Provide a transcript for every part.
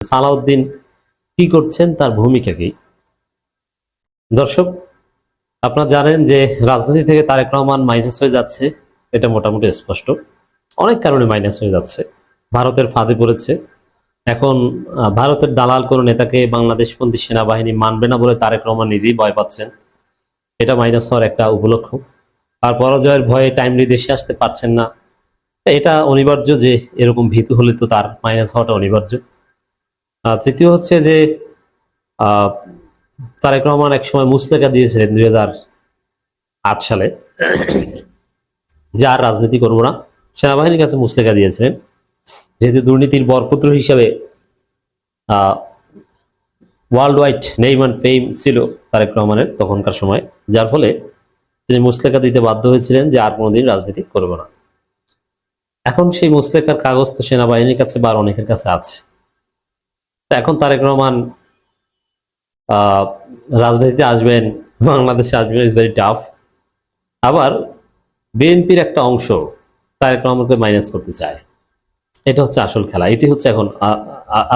সালাউদ্দিন কি করছেন, তার ভূমিকা কি? দর্শক, আপনারা জানেন যে রাজনীতি থেকে তারেক রহমান মাইনাস হয়ে যাচ্ছে, এটা মোটামুটি স্পষ্ট। অনেক কারণে মাইনাস হয়ে যাচ্ছে। ভারতের ফাঁদে পড়েছে। এখন ভারতের দালাল কোনো নেতাকে বাংলাদেশপন্থী সেনাবাহিনী মানবে না বলে তারেক রহমান নিজেই ভয় পাচ্ছেন। এটা মাইনাস হওয়ার একটা উপলক্ষ আর পরাজয়ের ভয়ে টাইমলি দেশে আসতে পারছেন না। এটা অনিবার্য যে এরকম ভীতু হলে তো তার মাইনাস হওয়াটা অনিবার্য। তৃতীয় হচ্ছে যে তারেক রহমান এক সময় মুসলেকা দিয়েছিলেন দুই আট সালে। যে আর রাজনীতি করব না, সেনাবাহিনীর কাছে মুসলেকা দিয়েছিলেন। যেহেতু দুর্নীতির বরপুত্র হিসাবে world wide name and fame ছিল তারেক রহমানের তখনকার সময়। যার ফলে তিনি মুসলেকা দিতে বাধ্য হয়েছিলেন যে আর কোনোদিন রাজনীতি করব না। এখন সেই মুসলেকার কাগজ তো সেনাবাহিনীর কাছে বা অনেকের কাছে আছে। এখন তারেক রহমান রাজনীতিতে আসবেন, বাংলাদেশে আসবেন ইজ ভেরি টাফ আবার বিএনপির একটা অংশ তারেক রহমানকে মাইনাস করতে চায়। এটা হচ্ছে আসল খেলা, এটি হচ্ছে এখন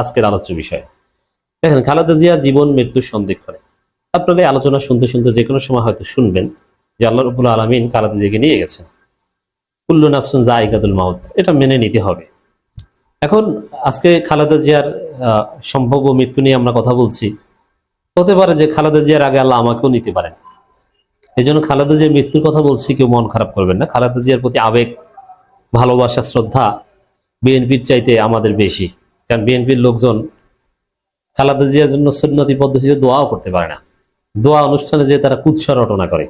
আজকের আলোচ্য বিষয়। দেখেন, খালেদা জিয়া জীবন মৃত্যুর সন্ধিক্ষণে আপনারা এই আলোচনা শুনতে শুনতে যে কোনো সময় হয়তো শুনবেন যে আল্লাহ রবুল আলমিন খালেদা জিয়াকে নিয়ে গেছেন। কুল্লু নাফসুন জায়গাতুল মাউত, এটা মেনে নিতে হবে। এখন আজকে খালেদা জিয়ার সম্ভাব্য মৃত্যু নিয়ে আমরা কথা বলছি। হতে পারে যে খালেদা জিয়ার আগে আল্লাহ আমাকেও নিতে পারেন। এই জন্য খালেদা জিয়ার মৃত্যুর কথা বলছি, কেউ মন খারাপ করবেন না। খালেদা জিয়ার প্রতি আবেগ, ভালোবাসা, শ্রদ্ধা বিএনপির চাইতে আমাদের বেশি। কারণ বিএনপির লোকজন খালেদা জিয়ার জন্য সুন্নতি পদ্ধতিতে দোয়াও করতে পারে না। দোয়া অনুষ্ঠানে যে তারা কুৎসা রটনা করে।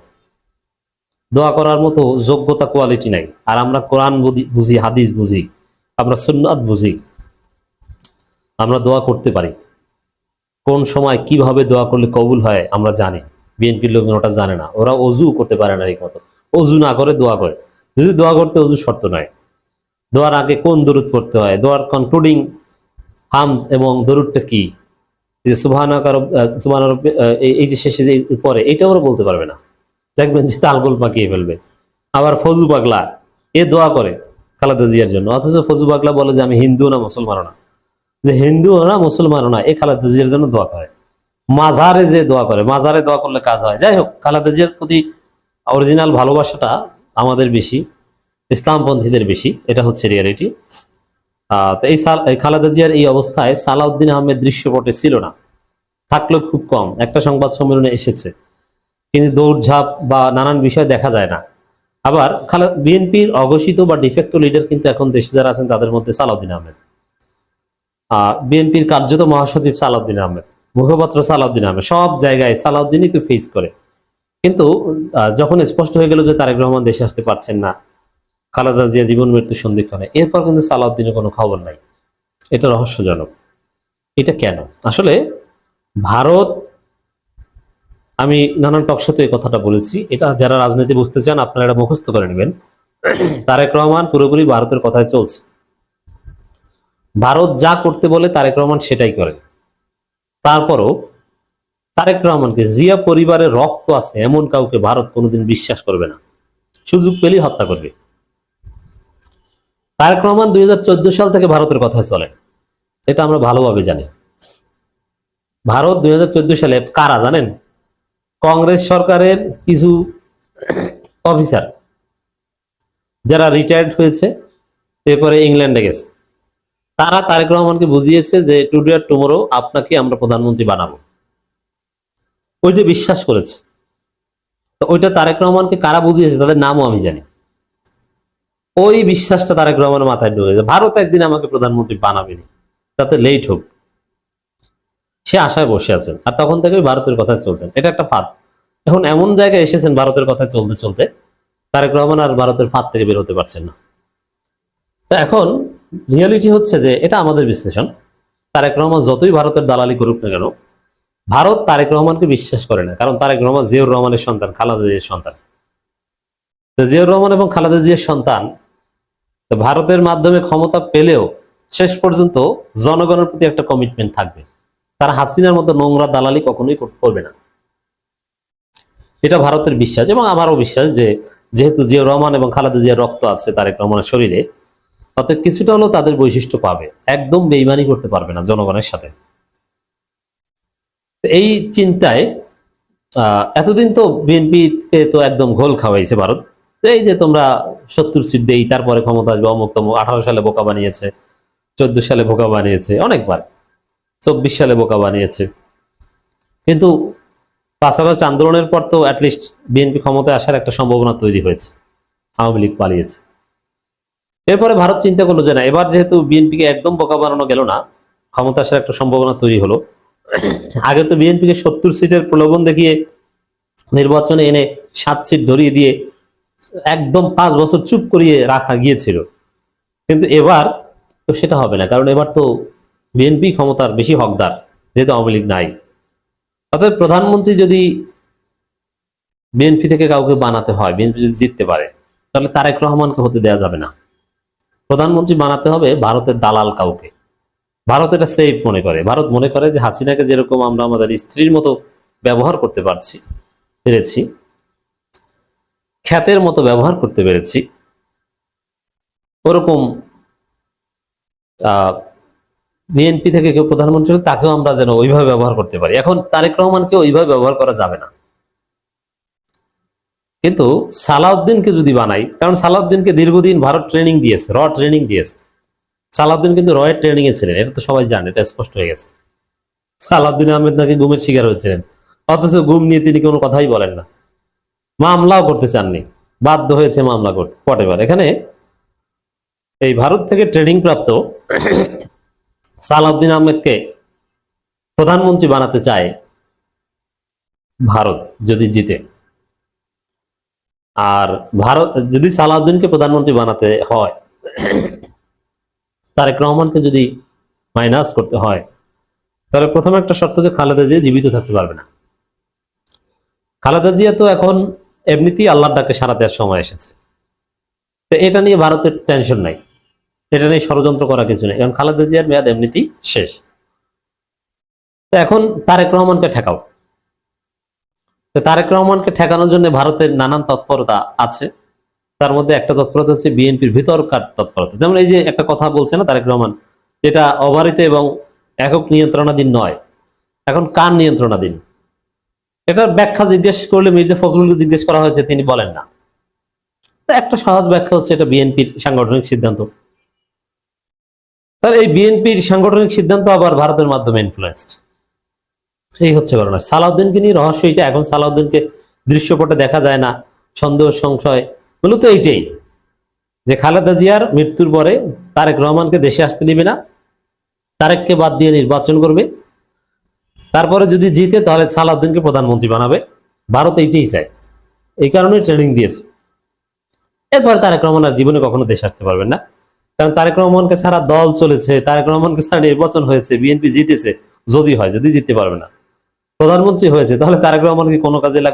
দোয়া করার মতো যোগ্যতা কোয়ালিটি নাই। আর আমরা কোরআন বুঝি, হাদিস বুঝি। আমরা সুন্নাত বুঝি আমরা দোয়া করতে পারি। কোন সময় কীভাবে দোয়া করলে কবুল হয় আমরা জানি বিএনপির লোকজন ওটা জানে না ওরা অজু করতে পারে না ঠিক মতো অজু না করে দোয়া করে। যদি দোয়া করতে অজু শর্ত নয়। দোয়ার আগে কোন দরুদ পড়তে হয়? দোয়ার কনক্লুডিং হাম এবং দরুদটা কি? যে সুবহানাকা রব- আহ, আহ, এই- এই যে শেষে যে পরে এটা ওরা বলতে পারবে না। দেখবেন যে তালগোল পাকিয়ে ফেলবে। আবার ফজু পাগলা এ দোয়া করে। খালেদা জিয়ার জন্য। অথচ ফজু পাগলা বলে যে আমি হিন্দু না মুসলমানও না। যে হিন্দু না মুসলমানও না, এ খালেদা জিয়ার জন্য দোয়া করে। মাজারে যে দোয়া করে, মাজারে দোয়া করলে কাজ হয়। যাই হোক, খালেদা জিয়ার প্রতি অরিজিনাল ভালোবাসাটা আমাদের বেশি, ইসলামপন্থীদের বেশি, এটা হচ্ছে রিয়ালিটি তো এই সাল- এই খালেদা জিয়ার এই অবস্থায় সালাউদ্দিন আহমেদ দৃশ্যপটে ছিল না। থাকলেও খুব কম। একটা সংবাদ সম্মেলনে এসেছে। কিন্তু দৌড়ঝাঁপ বা নানান বিষয় দেখা যায় না। আবার বিএনপির অঘোষিত বা ডিফেক্টো লিডার কিন্তু এখন দেশে যারা আছেন তাদের মধ্যে সালাউদ্দিন আহমেদ। আহ বিএনপির কার্যত মহাসচিব সালাউদ্দিন আহমেদ, মুখপাত্র সালাউদ্দিন আহমেদ, সব জায়গায় সালাউদ্দিনই তো ফেস করে। কিন্তু যখন স্পষ্ট হয়ে গেল যে তারেক রহমান দেশে আসতে পারছেন না, খালেদা জিয়া জীবন মৃত্যু সন্ধিক্ষণে, এরপর কিন্তু সালাউদ্দিনের কোনো খবর নাই। এটা রহস্যজনক। এটা কেন? আসলে ভারত আমি নানান টকশোতে এই কথাটা বলেছি। এটা যারা রাজনীতি বুঝতে চান, আপনারা এটা মুখস্থ করে নেবেন। তারেক রহমান পুরোপুরি ভারতের কথায় চলছে। ভারত যা করতে বলে তারেক রহমান সেটাই করে। তারপরও তারেক রহমানকে জিয়া পরিবারের রক্ত আছে এমন কাউকে ভারত কোনোদিন বিশ্বাস করবে না। সুযোগ পেলেই হত্যা করবে। তারেক রহমান দুই হাজার চোদ্দ সাল থেকে ভারতের কথায় চলে। এটা আমরা ভালোভাবে জানি। ভারত দুই হাজার চোদ্দ সালে কারা জানেন? কংগ্রেস সরকারের কিছু অফিসার যারা রিটায়ার্ড হয়েছে এরপরে ইংল্যান্ডে গেছে। তারা তারেক রহমানকে বুঝিয়েছে যে টুডে আর টুমোরো আপনাকে আমরা প্রধানমন্ত্রী বানাবো। ওইটা বিশ্বাস করেছে। তো ওইটা তারেক রহমানকে কারা বুঝিয়েছে তাদের নামও আমি জানি। ওই বিশ্বাসটা তারেক রহমানের মাথায় ঢুকেছে ভারত একদিন আমাকে প্রধানমন্ত্রী বানাবেনি। তাতে লেট হোক। সে আশায় বসে আছেন আর তখন থেকে ভারতের কথায় চলছেন। এটা একটা ফাঁদ। এখন এমন জায়গায় এসেছেন ভারতের কথায় চলতে চলতে, তারেক রহমান আর ভারতের ফাঁদ থেকে বের হতে পারছেন না। তা এখন রিয়ালিটি হচ্ছে যে এটা আমাদের বিশ্লেষণ। তারেক রহমান যতই ভারতের দালালি করুক না কেন, ভারত তারেক রহমানকে বিশ্বাস করে না। কারণ তারেক রহমান জিয়াউর রহমানের সন্তান, খালেদা জিয়ার সন্তান। জিয়াউর রহমান এবং খালেদা জিয়ার সন্তান ভারতের মাধ্যমে ক্ষমতা পেলেও শেষ পর্যন্ত জনগণের প্রতি একটা কমিটমেন্ট থাকবে। তারা হাসিনার মতো নোংরা দালালি কখনোই করবে না। এটা ভারতের বিশ্বাস এবং আমারও বিশ্বাস যে যেহেতু জিয়াউর রহমান এবং খালেদা জিয়ার রক্ত আছে তারেক রহমানের শরীরে অর্থাৎ কিছুটা হলেও তাদের বৈশিষ্ট্য পাবে। একদম বেইমানি করতে পারবে না জনগণের সাথে। এই চিন্তায় এতদিন তো বিএনপি কে তো একদম ঘোল খাওয়াইছে ভারত। তো এই যে তোমরা সত্তর সিট দেই তারপরে ক্ষমতা আসবে, অমুক তমুক, আঠারো সালে বোকা বানিয়েছে, চোদ্দ সালে বোকা বানিয়েছে, অনেকবার। চব্বিশ সালে বোকা বানিয়েছে। কিন্তু আগস্ট আন্দোলনের পর তো অ্যাটলিস্ট বিএনপি ক্ষমতায় আসার একটা সম্ভাবনা তৈরি হয়েছে, আওয়ামী লীগ পালিয়েছে। এরপরে ভারত চিন্তা করল যে না, এবার যেহেতু বিএনপিকে একদম বোকা বানানো গেল না, ক্ষমতা আসার একটা সম্ভাবনা তৈরি হলো। আগে তো বিএনপিকে সত্তর সিটের প্রলোভন দেখিয়ে নির্বাচনে এনে সাত সিট ধরিয়ে দিয়ে একদম পাঁচ বছর চুপ করিয়ে রাখা গিয়েছিল। কিন্তু এবার তো সেটা হবে না, কারণ এবার তো বিএনপি ক্ষমতার বেশি হকদার, যেহেতু আওয়ামী লীগ নাই। অতএব প্রধানমন্ত্রী যদি বিএনপি থেকে কাউকে বানাতে হয় বিএনপি যদি জিততে পারে, তাহলে তারেক রহমানকে হতে দেওয়া যাবে না। প্রধানমন্ত্রী বানাতে হবে ভারতের দালাল কাউকে। ভারত এটা সেফ মনে করে। ভারত মনে করে যে হাসিনাকে যেরকম আমরা আমাদের স্ত্রীর মতো ব্যবহার করতে পারছি, পেরেছি, খ্যাতের মতো ব্যবহার করতে পেরেছি, ওরকম বিএনপি থেকে কেউ প্রধানমন্ত্রী তাকেও আমরা যেন ওইভাবে ব্যবহার করতে পারি। এখন তারেক রহমানকে ওইভাবে ব্যবহার করা যাবে না। কিন্তু সালাউদ্দিনকে যদি বানাই, কারণ সালাউদ্দিনকে দীর্ঘদিন ভারত ট্রেনিং দিয়েছে র ট্রেনিং দিয়েছে। সালাউদ্দিন কিন্তু রয়ের ট্রেনিং এ ছিলেন, এটা তো সবাই জানে, এটা স্পষ্ট হয়ে গেছে। সালাউদ্দিন আহমেদ নাকি গুমের শিকার হয়েছিলেন। অথচ গুম নিয়ে তিনি কোনো কথাই বলেন না। মামলাও করতে চাননি। বাধ্য হয়েছে মামলা করতে। পটেবার এখানে এই ভারত থেকে ট্রেনিং প্রাপ্ত সালাউদ্দিন আহমেদকে প্রধানমন্ত্রী বানাতে চায় ভারত যদি জিতে। আর ভারত, যদি সালাউদ্দিনকে প্রধানমন্ত্রী বানাতে হয়, তারেক রহমানকে যদি মাইনাস করতে হয়, তাহলে প্রথম একটা শর্ত যে খালেদা জিয়া জীবিত থাকতে পারবে না। খালেদা জিয়া তো এখন এমনিতেই আল্লাহর ডাকে সারা দেওয়ার সময় এসেছে। তো এটা নিয়ে ভারতের টেনশন নাই। এটা নিয়ে ষড়যন্ত্র করা কিছু নেই। কারণ খালেদা জিয়ার মেয়াদ এমনিতেই শেষ। তো এখন তারেক রহমানকে ঠেকাও। তো তারেক রহমানকে ঠেকানোর জন্য ভারতের নানান তৎপরতা আছে। তার মধ্যে একটা তৎপরতা হচ্ছে বিএনপির ভিতরকার তৎপরতা। যেমন এই যে একটা কথা বলছে না তারেক রহমান, যেটা অবারিত এবং একক নিয়ন্ত্রণাধীন নয়। এখন কার নিয়ন্ত্রণাধীন? এটার ব্যাখ্যা জিজ্ঞেস করলে মির্জা ফখরুলকে জিজ্ঞেস করা হয়েছে, তিনি বলেন না। একটা সহজ ব্যাখ্যা হচ্ছে এটা বিএনপির সাংগঠনিক সিদ্ধান্ত। তাহলে এই বিএনপির সাংগঠনিক সিদ্ধান্ত আবার ভারতের মাধ্যমে ইনফ্লুয়েসড এই হচ্ছে ঘটনা। সালাউদ্দিনকে নিয়ে রহস্য এটা, এখন সালাউদ্দিনকে দৃশ্যপটে দেখা যায় না, সন্দেহ, সংশয়, মূলত এইটাই। যে খালেদা জিয়ার মৃত্যুর পরে তারেক রহমানকে দেশে আসতে দিবে না, তারেককে বাদ দিয়ে নির্বাচন করবে। তারপরে যদি জিতে, তাহলে সালাউদ্দিনকে প্রধানমন্ত্রী বানাবে। ভারত এইটাই চায়। এই কারণে ট্রেনিং দিয়েছে। এরপরে তারেক রহমান আর জীবনে কখনো দেশে আসতে পারবেন না। কারণ তারেক রহমানকে ছাড়া দল চলেছে, তারেক রহমানকে ছাড়া নির্বাচন হয়েছে, বিএনপি জিতেছে, যদি হয়, যদি জিততে পারবে না। প্রধানমন্ত্রী হয়েছে, তাহলে তারেক রহমান কি কোনো কাজে লাগবে?